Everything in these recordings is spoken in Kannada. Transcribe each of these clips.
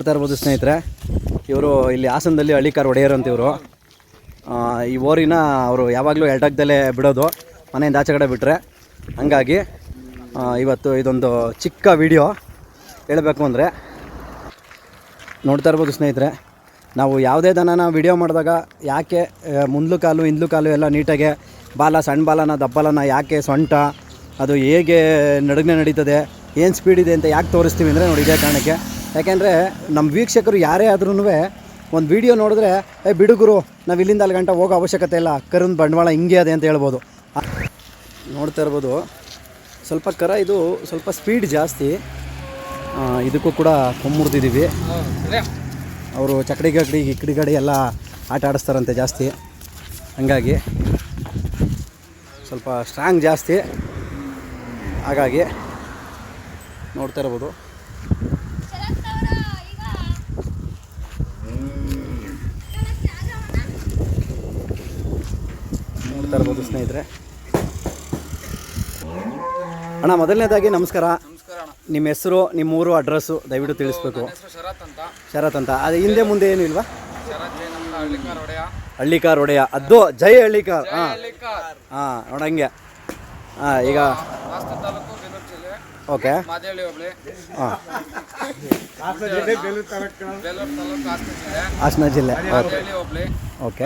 ನೋಡ್ತಾ ಇರ್ಬೋದು ಸ್ನೇಹಿತರೆ. ಇವರು ಇಲ್ಲಿ ಹಾಸನದಲ್ಲಿ ಹಳ್ಳಿಕಾರ್ ಒಡೆಯರು ಅಂತ ಇವರು. ಈ ಓರಿನ ಅವರು ಯಾವಾಗಲೂ ಎಡಗ್ದಲ್ಲೇ ಬಿಡೋದು. ಮನೆಯಿಂದ ಆಚೆ ಕಡೆ ಬಿಟ್ಟರೆ ಹಂಗಾಗಿ ಇವತ್ತು ಇದೊಂದು ಚಿಕ್ಕ ವಿಡಿಯೋ ಹೇಳಬೇಕು ಅಂದರೆ. ನೋಡ್ತಾ ಇರ್ಬೋದು ಸ್ನೇಹಿತರೆ. ನಾವು ಯಾವುದೇ ದನನ ವಿಡಿಯೋ ಮಾಡಿದಾಗ ಯಾಕೆ ಮುಂದ್ಲು ಕಾಲು ಹಿಂದ್ಲು ಕಾಲು ಎಲ್ಲ ನೀಟಾಗೆ ಬಾಲ, ಸಣ್ಣ ಬಾಲನ ದಬ್ಬಲನ ಯಾಕೆ ಸೊಂಟ, ಅದು ಹೇಗೆ ನಡುಗನೆ ನಡೀತದೆ, ಏನು ಸ್ಪೀಡ್ ಇದೆ ಅಂತ ಯಾಕೆ ತೋರಿಸ್ತೀವಿ ಅಂದರೆ ನೋಡಿ ಇದೇ ಕಾರಣಕ್ಕೆ. ಯಾಕೆಂದರೆ ನಮ್ಮ ವೀಕ್ಷಕರು ಯಾರೇ ಆದ್ರೂ ಒಂದು ವಿಡಿಯೋ ನೋಡಿದ್ರೆ, ಏ ಬಿಡುಗರು ನಾವು ಇಲ್ಲಿಂದ ಅಲ್ಲಿ ಗಂಟೆ ಹೋಗೋ ಅವಶ್ಯಕತೆ ಇಲ್ಲ ಕರುನ್ ಬಂಡವಾಳ ಹಿಂಗೆ ಅದೇ ಅಂತ ಹೇಳ್ಬೋದು. ನೋಡ್ತಾ ಇರ್ಬೋದು, ಸ್ವಲ್ಪ ಕರ ಇದು ಸ್ವಲ್ಪ ಸ್ಪೀಡ್ ಜಾಸ್ತಿ. ಇದಕ್ಕೂ ಕೂಡ ಕೊಮ್ಮುರ್ದಿದ್ದೀವಿ ಅವರು ಚಕಡಿ ಗಡಿ ಇಕ್ಕಡಿ ಗಡಿ ಎಲ್ಲ ಆಟ ಆಡಿಸ್ತಾರಂತೆ ಜಾಸ್ತಿ. ಹಂಗಾಗಿ ಸ್ವಲ್ಪ ಸ್ಟ್ರಾಂಗ್ ಜಾಸ್ತಿ. ಹಾಗಾಗಿ ನೋಡ್ತಾ ಇರ್ಬೋದು. ನೋಡ್ತಾ ಇರ್ಬೋದು ಸ್ನೇಹಿತರೆ. ಅಣ್ಣ, ಮೊದಲನೇದಾಗಿ ನಮಸ್ಕಾರ. ನಿಮ್ಮ ಹೆಸರು, ನಿಮ್ಮ ಊರು, ಅಡ್ರೆಸ್ಸು ದಯವಿಟ್ಟು ತಿಳಿಸ್ಬೇಕು. ಶರತ್ ಅಂತ. ಅದು, ಹಿಂದೆ ಮುಂದೆ ಏನು ಇಲ್ವಾ? ಹಳ್ಳಿಕಾರ ಒಡೆಯ. ಅದು, ಜೈ ಹಳ್ಳಿಕಾರ್. ಹಾಂ. ಹಾಂ ನೋಡಂಗೆ ಹಾಂ, ಈಗ. ಓಕೆ. ಹಾಸನ ಜಿಲ್ಲೆ. ಓಕೆ.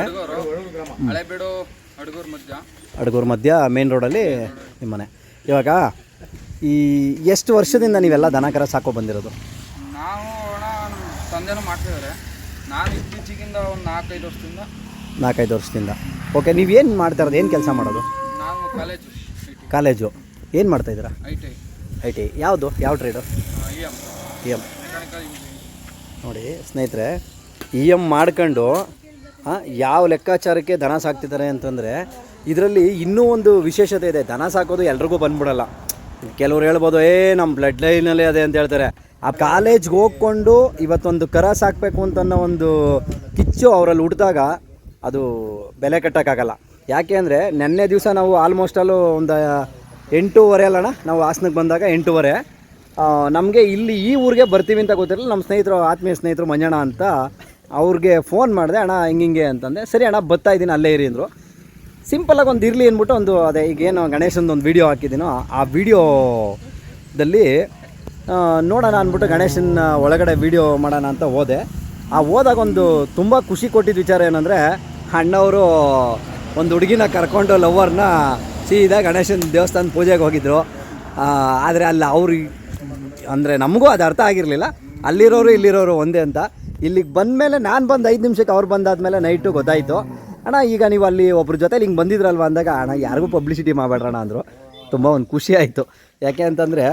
ಅಡಗೂರು ಮಧ್ಯ? ಅಡಗೂರು ಮಧ್ಯ ಮೇನ್ ರೋಡಲ್ಲಿ ನಿಮ್ಮ ಮನೆ ಇವಾಗ ಈ ಎಷ್ಟು ವರ್ಷದಿಂದ ನೀವೆಲ್ಲ ದನ ಕರ ಸಾಕೋ ಬಂದಿರೋದು? ನಾವು ಅಣ್ಣ ತಂದೆನೂ ಮಾಡ್ತಿದ್ದಾರೆ ನಾನು ಇತ್ತೀಚೆಗಿಂದ ಒಂದು ನಾಲ್ಕೈದು ವರ್ಷದಿಂದ. ನಾಲ್ಕೈದು ವರ್ಷದಿಂದ. ಓಕೆ ನೀವೇನು ಮಾಡ್ತಾ ಇರೋದು? ಏನು ಕೆಲಸ ಮಾಡೋದು? ನಾವು ಕಾಲೇಜು ಕಾಲೇಜು. ಏನು ಮಾಡ್ತಾಯಿದ್ದೀರಾ ಐ ಟಿ ಐ ಟಿ ಯಾವುದು? ಯಾವ trade E M E M ನೋಡಿ ಸ್ನೇಹಿತರೆ ಇ ಎಂ ಮಾಡ್ಕೊಂಡು ಯಾವ ಲೆಕ್ಕಾಚಾರಕ್ಕೆ ದನ ಸಾಕ್ತಿದ್ದಾರೆ ಅಂತಂದರೆ ಇದರಲ್ಲಿ ಇನ್ನೂ ಒಂದು ವಿಶೇಷತೆ ಇದೆ. ದನ ಸಾಕೋದು ಎಲ್ರಿಗೂ ಬಂದ್ಬಿಡಲ್ಲ. ಕೆಲವ್ರು ಹೇಳ್ಬೋದು, ಏ ನಮ್ಮ ಬ್ಲಡ್ ಲೈನಲ್ಲಿ ಅದೇ ಅಂತ ಹೇಳ್ತಾರೆ. ಆ ಕಾಲೇಜ್ಗೆ ಹೋಗ್ಕೊಂಡು ಇವತ್ತೊಂದು ಕರ ಸಾಕಬೇಕು ಅಂತ ಅನ್ನೋ ಒಂದು ಕಿಚ್ಚು ಅವರಲ್ಲಿ ಹುಟ್ಟಿದಾಗ ಅದು ಬೆಲೆ ಕಟ್ಟೋಕ್ಕಾಗಲ್ಲ. ಯಾಕೆ ಅಂದರೆ ನೆನ್ನೆ ದಿವಸ ನಾವು ಆಲ್ಮೋಸ್ಟ್ ಅಲ್ಲೂ ಒಂದು ಎಂಟೂವರೆ ಅಲ್ಲಣ್ಣ, ನಾವು ಹಾಸನಕ್ಕೆ ಬಂದಾಗ ಎಂಟೂವರೆ. ನಮಗೆ ಇಲ್ಲಿ ಈ ಊರಿಗೆ ಬರ್ತೀವಿ ಅಂತ ಗೊತ್ತಿರಲಿಲ್ಲ. ನಮ್ಮ ಸ್ನೇಹಿತರು, ಆತ್ಮೀಯ ಸ್ನೇಹಿತರು ಮಂಜಣ್ಣ ಅಂತ ಅವ್ರಿಗೆ ಫೋನ್ ಮಾಡಿದೆ, ಅಣ್ಣ, ಹಿಂಗಿಂಗೆ ಅಂತಂದೆ. ಸರಿ ಅಣ್ಣ, ಬರ್ತಾ ಇದ್ದೀನಿ, ಅಲ್ಲೇ ಇರಿ ಅಂದರು. ಸಿಂಪಲಾಗಿ ಒಂದು ಇರಲಿ ಅಂದ್ಬಿಟ್ಟು ಒಂದು, ಅದೇ ಈಗೇನು ಗಣೇಶಂದು ಒಂದು ವೀಡಿಯೋ ಹಾಕಿದ್ದೀನೋ, ಆ ವಿಡಿಯೋದಲ್ಲಿ ನೋಡೋಣ ಅಂದ್ಬಿಟ್ಟು ಗಣೇಶನ ಒಳಗಡೆ ವೀಡಿಯೋ ಮಾಡೋಣ ಅಂತ ಹೋದೆ. ಆ ಹೋದಾಗ ಒಂದು ತುಂಬ ಖುಷಿ ಕೊಟ್ಟಿದ್ದ ವಿಚಾರ ಏನಂದರೆ, ಅಣ್ಣವರು ಒಂದು ಹುಡುಗಿನ ಕರ್ಕೊಂಡು ಲವ್ವರ್ನ ಸೀದಾ ಗಣೇಶನ ದೇವಸ್ಥಾನ ಪೂಜೆಗೆ ಹೋಗಿದ್ರು. ಆದರೆ ಅಲ್ಲಿ ಅವ್ರಿಗೆ, ಅಂದರೆ ನಮಗೂ ಅದು ಅರ್ಥ ಆಗಿರಲಿಲ್ಲ. ಅಲ್ಲಿರೋರು, ಇಲ್ಲಿರೋರು ಒಂದೇ ಅಂತ. ಇಲ್ಲಿಗೆ ಬಂದಮೇಲೆ ನಾನು ಬಂದು ಐದು ನಿಮಿಷಕ್ಕೆ ಅವ್ರು ಬಂದಾದ್ಮೇಲೆ ನೈಟು ಗೊತ್ತಾಯಿತು. ಅಣ್ಣ, ಈಗ ನೀವು ಅಲ್ಲಿ ಒಬ್ರ ಜೊತೆಲಿ ಹಿಂಗೆ ಬಂದಿದ್ರಲ್ವ ಅಂದಾಗ, ಅಣ್ಣ, ಯಾರಿಗೂ ಪಬ್ಲಿಸಿಟಿ ಮಾಡಬೇಡ್ರಣ ಅಂದರು. ತುಂಬ ಒಂದು ಖುಷಿ ಆಯಿತು. ಯಾಕೆ ಅಂತಂದರೆ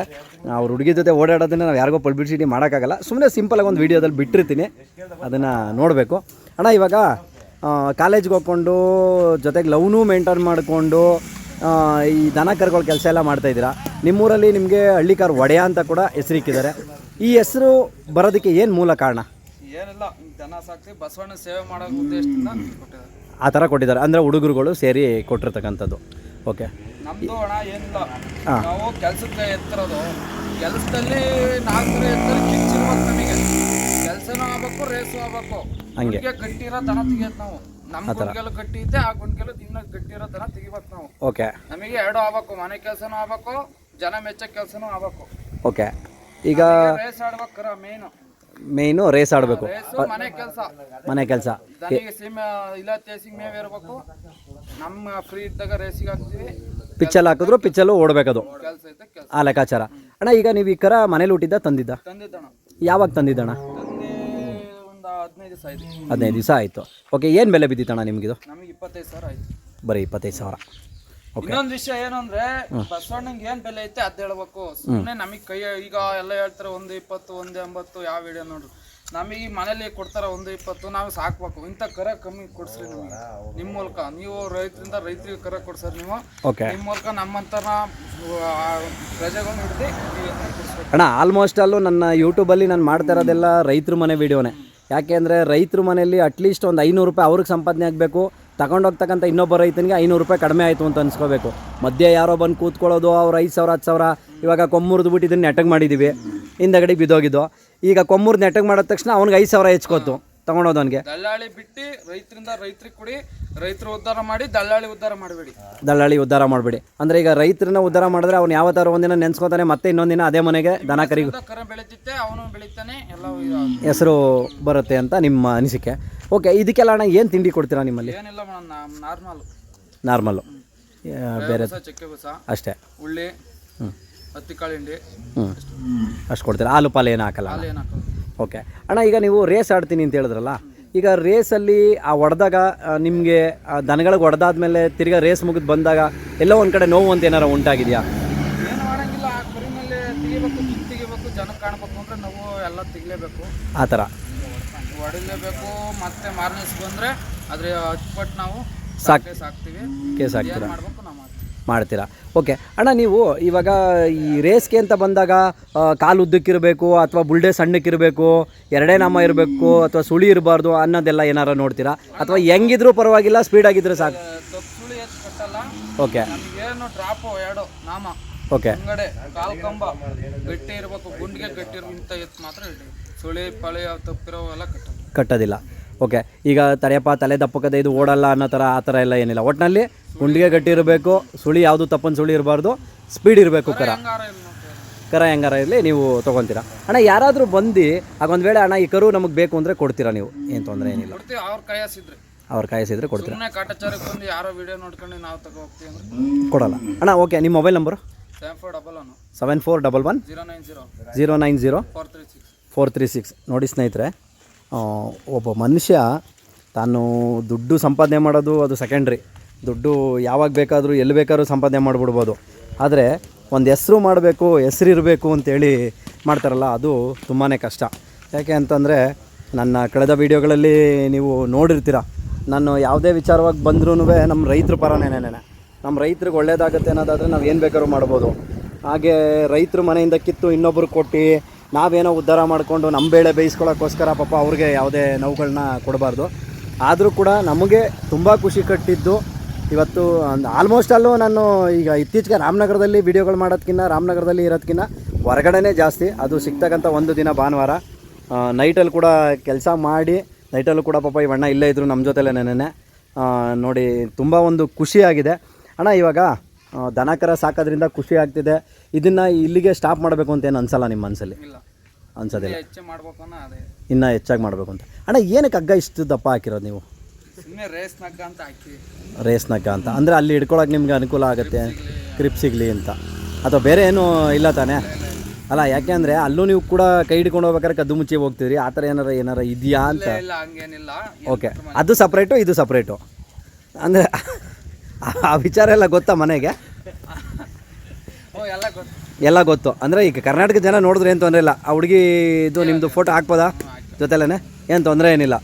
ಅವ್ರ ಹುಡುಗಿ ಜೊತೆ ಓಡಾಡೋದನ್ನ ನಾವು ಯಾರಿಗೂ ಪಬ್ಲಿಸಿಟಿ ಮಾಡೋಕ್ಕಾಗಲ್ಲ. ಸುಮ್ಮನೆ ಸಿಂಪಲಾಗಿ ಒಂದು ವೀಡಿಯೋದಲ್ಲಿ ಬಿಟ್ಟಿರ್ತೀನಿ. ಅದನ್ನು ನೋಡಬೇಕು. ಅಣ್ಣ, ಇವಾಗ ಕಾಲೇಜ್ಗೆ ಹೋಗ್ಕೊಂಡು, ಜೊತೆಗೆ ಲವ್ನೂ ಮೇಂಟೈನ್ ಮಾಡಿಕೊಂಡು ಈ ದನ ಕರ್ಗಳ ಕೆಲಸ ಎಲ್ಲ ಮಾಡ್ತಾಯಿದ್ದೀರಾ ನಿಮ್ಮೂರಲ್ಲಿ ನಿಮಗೆ ಹಳ್ಳಿಕಾರ್ ಒಡೆಯ ಅಂತ ಕೂಡ ಹೆಸರಿಕ್ಕಿದ್ದಾರೆ. ಈ ಹೆಸರು ಬರೋದಕ್ಕೆ ಏನು ಮೂಲ ಕಾರಣ? ಏನಿಲ್ಲ ದನ ಸಾಕ್ಸಿ ಬಸವಣ್ಣ ಸೇವೆ ಮಾಡೋ ಉದ್ದೇಶದಿಂದ ಕೊಟ್ಟಿದ್ದಾರೆ. ಆ ಥರ ಕೊಟ್ಟಿದ್ದಾರೆ. ಅಂದರೆ ಹುಡುಗರುಗಳು ಸೇರಿ ಕೊಟ್ಟಿರ್ತಕ್ಕಂಥದ್ದು. ಓಕೆ ನಮ್ಮದು ಹಣ ಏನಿಲ್ಲ. ನಾವು ಕೆಲಸಕ್ಕೆ ಎತ್ತಿರೋದು. ಕೆಲಸದಲ್ಲಿ ನಾಲ್ಕರ ಎತ್ತಲ್ಲಿ ಕಿಚ್ಚಿರ್ಬೇಕು ನಮಗೆ. ಕೆಲಸನೂ ಆಗ್ಬೇಕು ರೇಸು ಆಗ್ಬೇಕು. ಹಂಗೆ. ಗಟ್ಟಿರೋ ದನ ತೆಗಿಯೋದು ನಾವು. ನಮ್ಮ ಗುಂಡ್ಗೆಲ್ಲ ಗಟ್ಟಿ ಇದ್ದೆ ಆ ಗುಂಡ್ಗೆಲ್ಲ ದಿನ ಗಟ್ಟಿರೋ ದನ ತೆಗಿಬೇಕು ನಾವು. ಓಕೆ ನಮಗೆ ಎರಡು ಆಗ್ಬೇಕು ಮನೆ ಕೆಲಸನೂ ಆಗ್ಬೇಕು ಜನ ಮೆಚ್ಚ ಕೆಲಸನೂ ಆಗ್ಬೇಕು. ಓಕೆ ಈಗ ರೇಸ್ ಆಡ್ಬೇಕಾರ ಮೇನು. ಮೇಯ್ನು ರೇಸ್ ಆಡಬೇಕು. ಮನೆ ಕೆಲಸ. ಮನೆ ಕೆಲಸ. ದನಿಗೆ ಸೀಮೆ ಇಲ್ಲ ತೇಸಿಗೆ ಮೇವ್ ಇರ್ಬೇಕು. ನಮ್ಮ ಫ್ರೀ ಇದ್ದಾಗ ರೇಸಿಗೆ ಹಾಕ್ತೀವಿ. ಪಿಚ್ಚಲ್ಲಿ ಹಾಕಿದ್ರು ಪಿಚ್ಚಲ್ಲೂ ಓಡಬೇಕದು ಕೆಲಸ ಇದ್ದ ಕೆಲಸ. ಆ ಲೆಕ್ಕಾಚಾರ. ಅಣ್ಣ ಈಗ ನೀವು ಈ ಕರ ಮನೇಲಿ ಹುಟ್ಟಿದ್ದ ತಂದಿದ್ದ? ತಂದಿದ್ದಣ ಯಾವಾಗ ತಂದಿದ್ದಣ್ಣ? ತಂದೆ ಒಂದು ಹದಿನೈದು ದಿವಸ ಆಯ್ತು. ಹದಿನೈದು ದಿವಸ ಆಯಿತು. ಓಕೆ ಏನು ಬೆಲೆ ಬಿದ್ದಿತ್ತಣ್ಣ ನಿಮಗಿದು? ನಮಗೆ ಇಪ್ಪತ್ತೈದು ಸಾವಿರ ಆಯ್ತು. ಬರೀ ಇಪ್ಪತ್ತೈದು ಸಾವಿರ. ಇನ್ನೊಂದು ವಿಷಯ ಏನು ಅಂದ್ರೆ ಬಸವಣ್ಣಂಗೆ ಏನ್ ಬೆಲೆ ಐತೆ ಅದ್ ಹೇಳ್ಬೇಕು. ಸುಮ್ನೆ ನಮಗ್ ಕೈ ಈಗ ಎಲ್ಲ ಹೇಳ್ತಾರೆ ಒಂದು ಇಪ್ಪತ್ತು ಒಂದ್ ಎಂಬತ್ತು ಯಾವ ವಿಡಿಯೋ ನೋಡ್ರಿ. ನಮಗೆ ಮನೇಲಿ ಕೊಡ್ತಾರ ಒಂದು ಇಪ್ಪತ್ತು ನಾವು ಸಾಕ್ಬೇಕು. ಇಂತ ಕರ ಕಮ್ಮಿ ಕೊಡ್ಸ್ರಿ ನಮಗೆ. ನಿಮ್ಮ ಮೂಲಕ. ನೀವು ರೈತರಿಂದ ರೈತರಿಗೆ ಕರ ಕೊಡ್ಸ್ರಿ ನೀವು. ನಿಮ್ ನಿಮ್ಮ ಮೂಲಕ ನಮ್ಮಂತರ ಪ್ರಜೆಗಳನ್ನ ಹಿಡ್ದು ಅಣ್ಣ ಆಲ್ಮೋಸ್ಟ್ ಅಲ್ಲೂ ನನ್ನ ಯೂಟ್ಯೂಬಲ್ಲಿ ನಾನು ಮಾಡ್ತಾ ಇರೋದೆಲ್ಲ ರೈತರ ಮನೆ ವೀಡಿಯೋನೇ ಯಾಕೆ ಅಂದರೆ ರೈತರ ಮನೆಯಲ್ಲಿ ಅಟ್ಲೀಸ್ಟ್ ಒಂದು ಐನೂರು ರೂಪಾಯಿ ಅವ್ರಿಗೆ ಸಂಪಾದನೆ ಆಗಬೇಕು. ತಗೊಂಡೋಗ್ತಕ್ಕಂಥ ಇನ್ನೊಬ್ಬ ರೈತನಿಗೆ ಐನೂರು ರೂಪಾಯಿ ಕಡಿಮೆ ಆಯಿತು ಅಂತ ಅನ್ಸ್ಕೋಬೇಕು. ಮಧ್ಯೆ ಯಾರೋ ಬಂದು ಕೂತ್ಕೊಳ್ಳೋದು, ಅವ್ರು ಐದು ಸಾವಿರ, ಹತ್ತು ಸಾವಿರ, ಇವಾಗ ಕೊಮ್ಮೂರ್ದು ಬಿಟ್ಟು ಇದನ್ನು ನೆಟ್ಟಗೆ ಮಾಡಿದ್ದೀವಿ ಹಿಂದಗಡೆ ಬಿದ್ದೋಗಿದ್ದು. ಈಗ ಕೊಮ್ಮೂರು ನೆಟ್ಟಗೆ ಮಾಡಿದ ತಕ್ಷಣ ಅವ್ನಿಗೆ ಐದು ಸಾವಿರ ಹೆಚ್ಕೋತು ತೊಗೊಂಡೋದವನಿಗೆ. ದಲ್ಲಾಳಿ ಬಿಟ್ಟು ರೈತರಿಂದ ರೈತರಿಗೆ ಕೊಡಿ ರೈತರು ಉದ್ಧಾರ ಮಾಡಿ ದಲ್ಲಾಳಿ ಉದ್ಧಾರ ಮಾಡಬೇಡಿ. ದಲ್ಲಾಳಿ ಉದ್ಧಾರ ಮಾಡಬೇಡಿ. ಅಂದ್ರೆ ಈಗ ರೈತರನ್ನ ಉದ್ಧಾರ ಮಾಡಿದ್ರೆ ಅವ್ನು ಯಾವತ್ತಾರು ಒಂದಿನ ನೆನ್ಸ್ಕೊತಾನೆ ಮತ್ತೆ ಇನ್ನೊಂದಿನ ಅದೇ ಮನೆಗೆ ದನ ಕರಿಗೂ ಕರ ಬೆಳೀತಿತ್ತೆ ಅವನು ಬೆಳಿತಾನೆ ಎಲ್ಲ ಹೆಸರು ಬರುತ್ತೆ ಅಂತ ನಿಮ್ಮ ಅನಿಸಿಕೆ. ಓಕೆ ಇದಕ್ಕೆಲ್ಲ ಅಣ್ಣ ಏನು ತಿಂಡಿ ಕೊಡ್ತೀರಾ ನಿಮ್ಮಲ್ಲಿ? ಏನಿಲ್ಲ ಮೇಡಮ್ ನಾರ್ಮಲ್. ನಾರ್ಮಲ್ಲು ಬೇರೆ ಬಸ ಚಕ್ಕೆ ಬಸ ಅಷ್ಟೇ. ಉಳ್ಳಿ ಹತ್ತಿ ಕಾಳು ಹಿಂಡಿ ಹ್ಞೂ ಅಷ್ಟು ಕೊಡ್ತೀರಾ? ಆಲು ಪಾಲು ಏನು ಹಾಕಲ್ಲ ಆಲೂ ಏನು ಹಾಕೋದು. ಓಕೆ. ಅಣ್ಣ ಈಗ ನೀವು ರೇಸ್ ಆಡ್ತೀನಿ ಅಂತ ಹೇಳಿದ್ರಲ್ಲ ಈಗ ರೇಸಲ್ಲಿ ಆ ಹೊಡೆದಾಗ ನಿಮಗೆ ದನಗಳಿಗೆ ಹೊಡೆದಾದ್ಮೇಲೆ ತಿರ್ಗಾ ರೇಸ್ ಮುಗಿದು ಬಂದಾಗ ಎಲ್ಲೋ ಒಂದು ಕಡೆ ನೋವು ಅಂತ ಏನಾರು ಉಂಟಾಗಿದೆಯಾ? ಏನು ಮಾಡಂಗಿಲ್ಲ ಆ ಕರಿ ಮೇಲೆ ತೆಗಿಬೇಕು ಕಿತ್ತು ತೆಗಿಬೇಕು ಜನಕ್ಕೆ ಕಾಣ್ಬೇಕು ಅಂದ್ರೆ ನಾವು ಎಲ್ಲ ತೆಗಿಲೇಬೇಕು ಆ ಥರ. ಹೊಡಿಲೇಬೇಕು ಮತ್ತೆ ಮಾರ್ನಿಸ್ ಬಂದ್ರೆ ಅದ್ರ ಹಚ್ಪಟ್ಟು ನಾವು ಸಾಕ್- ಸಾಕೇ ಸಾಕ್ತೀವಿ ಕೇಸ್ ಏನು ಹಾಕ್ತೀರಾ ಮಾಡ್ಬೇಕು? ಮಾಡ್ತೀರಾ? ಓಕೆ ಅಣ್ಣ ನೀವು ಇವಾಗ ಈ ರೇಸ್ಗೆ ಅಂತ ಬಂದಾಗ ಕಾಲು ಉದ್ದಕ್ಕಿರಬೇಕು ಅಥವಾ ಬುಲ್ಡೆ ಸಣ್ಣಕ್ಕಿರಬೇಕು ಎರಡೇ ನಾಮ ಇರಬೇಕು ಅಥವಾ ಸುಳಿ ಇರಬಾರ್ದು ಅನ್ನೋದೆಲ್ಲ ಏನಾರು ನೋಡ್ತೀರಾ? ಅಥವಾ ಹೆಂಗಿದ್ರೂ ಪರವಾಗಿಲ್ಲ ಸಾಕು. ದೊಪ್ಪುಳಿ ಎಷ್ಟು ಕಟ್ಟಲ್ಲ. ಓಕೆ ನಮಗೇನು ಡ್ರಾಪು ಎರಡು ನಾಮ. ಓಕೆ ಗಟ್ಟಿ ಇರ್ಬೇಕು ಗುಂಡಿಗೆ ಗಟ್ಟಿ ಮಾತ್ರ ಸುಳಿ ಪಳಿ ತಪ್ಪಿರೋ ಎಲ್ಲ ಕಟ್ಟೋದಿಲ್ಲ. ಓಕೆ ಈಗ ತಡೆಯಪ್ಪ ತಲೆ ದಪ್ಪಕದ ಇದು ಓಡಲ್ಲ ಅನ್ನೋ ಥರ ಆ ಥರ ಎಲ್ಲ ಏನಿಲ್ಲ. ಒಟ್ಟಿನಲ್ಲಿ ಗುಂಡಿಗೆ ಗಟ್ಟಿ ಇರಬೇಕು ಸುಳಿ ಯಾವುದು ತಪ್ಪನ ಸುಳಿ ಇರಬಾರ್ದು ಸ್ಪೀಡ್ ಇರಬೇಕು ಕರ. ಕರ ಹೆಂಗಾರ ಇರಲಿ ನೀವು ತೊಗೊತೀರಾ. ಅಣ್ಣ ಯಾರಾದರೂ ಬಂದು ಆಗ ಒಂದು ವೇಳೆ ಅಣ್ಣ ಈ ಕರು ನಮಗೆ ಬೇಕು ಅಂದರೆ ಕೊಡ್ತೀರಾ ನೀವು? ಏನು ತೊಂದರೆ ಏನಿಲ್ಲ. ಅವ್ರ ಕೈಯಾಸಿದ್ರೆ. ಅವ್ರು ಕಾಯಿಸಿದ್ರೆ ಕೊಡ್ತೀರಾ. ಕೊಡೋಲ್ಲ. ಅಣ್ಣ ಓಕೆ ನಿಮ್ಮ mobile number seven four double one zero nine zero four three six four three six ನೋಡಿ ಸ್ನೇಹಿತರೆ ಒಬ್ಬ ಮನುಷ್ಯ ತಾನು ದುಡ್ಡು ಸಂಪಾದನೆ ಮಾಡೋದು ಅದು ಸೆಕೆಂಡ್ರಿ ದುಡ್ಡು ಯಾವಾಗ ಬೇಕಾದರೂ, ಎಲ್ಲಿ ಬೇಕಾದ್ರೂ ಸಂಪಾದನೆ ಮಾಡಿಬಿಡ್ಬೋದು. ಆದರೆ ಒಂದು ಹೆಸರು ಮಾಡಬೇಕು, ಹೆಸರಿರಬೇಕು ಅಂತೇಳಿ ಮಾಡ್ತಾರಲ್ಲ, ಅದು ತುಂಬಾ ಕಷ್ಟ. ಯಾಕೆ ಅಂತಂದರೆ ನನ್ನ ಕಳೆದ ವೀಡಿಯೋಗಳಲ್ಲಿ ನೀವು ನೋಡಿರ್ತೀರ ನಾನು ಯಾವುದೇ ವಿಚಾರವಾಗಿ ಬಂದ್ರೂ ನಮ್ಮ ರೈತರ ಪರನೇನೇನೆ ನಮ್ಮ ರೈತರಿಗೆ ಒಳ್ಳೇದಾಗುತ್ತೆ ಅನ್ನೋದಾದರೆ ನಾವು ಏನು ಬೇಕಾದ್ರೂ ಮಾಡ್ಬೋದು. ಹಾಗೆ ರೈತರು ಮನೆಯಿಂದ ಕಿತ್ತು ಇನ್ನೊಬ್ರು ಕೊಟ್ಟು ನಾವೇನೋ ಉದ್ಧಾರ ಮಾಡಿಕೊಂಡು ನಮ್ಮ ಬೇಳೆ ಬೇಯಿಸ್ಕೊಳ್ಳೋಕ್ಕೋಸ್ಕರ ಪಾಪ ಅವ್ರಿಗೆ ಯಾವುದೇ ನೋವುಗಳನ್ನ ಕೊಡಬಾರ್ದು. ಆದರೂ ಕೂಡ ನಮಗೆ ತುಂಬ ಖುಷಿ ಕಟ್ಟಿದ್ದು ಇವತ್ತು ಆಲ್ಮೋಸ್ಟ್ ಅಲ್ಲೂ ನಾನು ಈಗ ಇತ್ತೀಚೆಗೆ ರಾಮನಗರದಲ್ಲಿ ವಿಡಿಯೋಗಳು ಮಾಡೋದಕ್ಕಿಂತ ರಾಮನಗರದಲ್ಲಿ ಇರೋದಕ್ಕಿಂತ ಹೊರಗಡೆನೇ ಜಾಸ್ತಿ. ಅದು ಸಿಗ್ತಕ್ಕಂಥ ಒಂದು ದಿನ ಭಾನುವಾರ. ನೈಟಲ್ಲಿ ಕೂಡ ಕೆಲಸ ಮಾಡಿ, ನೈಟಲ್ಲೂ ಕೂಡ ಪಾಪ ಇವಣ್ಣ ಇಲ್ಲೇ ಇದ್ದರು ನಮ್ಮ ಜೊತೆಲೇ ನೆನೆ ನೋಡಿ, ತುಂಬ ಒಂದು ಖುಷಿಯಾಗಿದೆ. ಅಣ್ಣ, ಇವಾಗ ಆ, ದನ ಕರ ಸಾಕೋದ್ರಿಂದ ಖುಷಿ ಆಗ್ತಿದೆ. ಇದನ್ನು ಇಲ್ಲಿಗೆ ಸ್ಟಾಪ್ ಮಾಡಬೇಕು ಅಂತ ಏನು ಅನ್ಸಲ್ಲ ನಿಮ್ಮ ಮನಸ್ಸಲ್ಲಿ ಅನ್ಸೋದಿಲ್ಲ. ಹೆಚ್ಚು ಮಾಡ್ಬೇಕು ಅನ್ನೋ ಅದೇ. ಇನ್ನೂ ಹೆಚ್ಚಾಗಿ ಮಾಡಬೇಕು ಅಂತ. ಅಣ್ಣ ಏನಕ್ಕೆ ಹಗ್ಗ ಇಷ್ಟು ದಪ್ಪ ಹಾಕಿರೋದು ನೀವು? ಸುಮ್ಮನೆ ರೇಸ್ ನಗ್ಗ ಅಂತ ರೇಸ್ ರೇಸ್ನಗ್ಗ ಅಂತ. ಅಂದರೆ ಅಲ್ಲಿ ಹಿಡ್ಕೊಳಕ್ಕೆ ನಿಮ್ಗೆ ಅನುಕೂಲ ಆಗುತ್ತೆ? ಕ್ರಿಪ್ ಸಿಗಲಿ ಅಂತ. ಅಥವಾ ಬೇರೆ ಏನೂ ಇಲ್ಲ ತಾನೇ? ಅಲ್ಲ ಯಾಕೆ ಅಂದರೆ ಅಲ್ಲೂ ನೀವು ಕೂಡ ಕೈ ಹಿಡ್ಕೊಂಡು ಹೋಗ್ಬೇಕಾದ್ರೆ ಕದ್ದು ಮುಚ್ಚಿ ಹೋಗ್ತೀರಿ ಆ ಥರ ಏನಾರ ಏನಾರ ಇದೆಯಾ ಅಂತ? ಹಂಗೇನಿಲ್ಲ. ಓಕೆ ಅದು ಸಪ್ರೇಟು ಇದು ಸಪ್ರೇಟು ಅಂದರೆ ಆ ವಿಚಾರ ಎಲ್ಲ ಗೊತ್ತಾ ಮನೆಗೆ? ಎಲ್ಲ ಗೊತ್ತು. ಅಂದರೆ ಈಗ ಕರ್ನಾಟಕ ಜನ ನೋಡಿದ್ರೆ ಏನು ತೊಂದರೆ ಇಲ್ಲ. ಆ ಹುಡುಗಿ ಇದು ನಿಮ್ಮದು ಫೋಟೋ ಹಾಕ್ಬೋದಾ? ಜೊತೆಲೇ ಏನು ತೊಂದರೆ ಏನಿಲ್ಲ.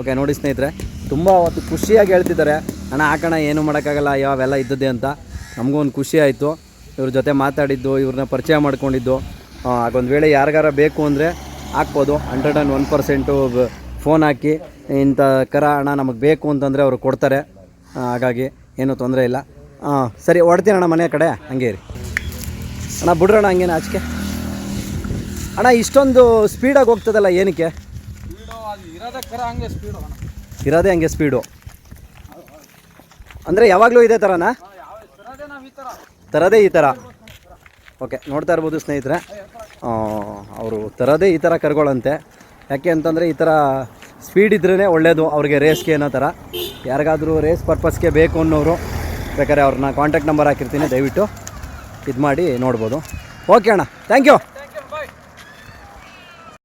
ಓಕೆ ನೋಡಿ ಸ್ನೇಹಿತರೆ, ತುಂಬ ಅವತ್ತು ಖುಷಿಯಾಗಿ ಹೇಳ್ತಿದ್ದಾರೆ. ಅಣ್ಣ ಹಾಕೋಣ ಏನು ಮಾಡೋಕ್ಕಾಗಲ್ಲ, ಯಾವೆಲ್ಲ ಇದ್ದದ್ದೇ ಅಂತ. ನಮಗೂ ಒಂದು ಖುಷಿ ಆಯಿತು. ಇವ್ರ ಜೊತೆ ಮಾತಾಡಿದ್ದು, ಇವ್ರನ್ನ ಪರಿಚಯ ಮಾಡ್ಕೊಂಡಿದ್ದು. ಹಾಗೊಂದು ವೇಳೆ ಯಾರಿಗಾರ ಬೇಕು ಅಂದರೆ ಹಾಕ್ಬೋದು. Hundred and one percent phone ಹಾಕಿ, ಇಂಥ ಕರ ಹಣ ನಮಗೆ ಬೇಕು ಅಂತಂದರೆ ಅವರು ಕೊಡ್ತಾರೆ. ಹಾಗಾಗಿ ಏನೂ ತೊಂದರೆ ಇಲ್ಲ. ಹಾಂ ಸರಿ ಹೊಡ್ತೀನಣ್ಣ ಮನೆ ಕಡೆ. ಹಂಗೆ ರೀ ಅಣ್ಣ ಬಿಡ್ರಣ್ಣ ಹಂಗೇನು ಆಚೆಗೆ. ಅಣ್ಣ, ಇಷ್ಟೊಂದು ಸ್ಪೀಡಾಗಿ ಹೋಗ್ತದಲ್ಲ ಏನಕ್ಕೆ? ಇರೋದೇ ಹಂಗೆ ಸ್ಪೀಡು ಅಂದರೆ ಯಾವಾಗಲೂ ಇದೇ ಥರನಾ ತರದೇ ಈ ಥರ ಓಕೆ ನೋಡ್ತಾ ಇರ್ಬೋದು ಸ್ನೇಹಿತರೆ. ಅವರು ತರದೇ ಈ ಥರ ಕರ್ಕೊಳ್ಳಂತೆ ಯಾಕೆ ಅಂತಂದರೆ ಈ ಥರ ಸ್ಪೀಡ್ ಇದ್ರೇ ಒಳ್ಳೆಯದು ಅವ್ರಿಗೆ ರೇಸ್ಗೆ ಅನ್ನೋ ಥರ. ಯಾರಿಗಾದರೂ ರೇಸ್ ಪರ್ಪಸ್ಗೆ ಬೇಕು ಅನ್ನೋರು ಬೇಕಾದ್ರೆ ಅವ್ರನ್ನ ಕಾಂಟ್ಯಾಕ್ಟ್ ನಂಬರ್ ಹಾಕಿರ್ತೀನಿ, ದಯವಿಟ್ಟು ಇದು ಮಾಡಿ ನೋಡ್ಬೋದು. ಓಕೆ ಅಣ್ಣ ಥ್ಯಾಂಕ್ ಯು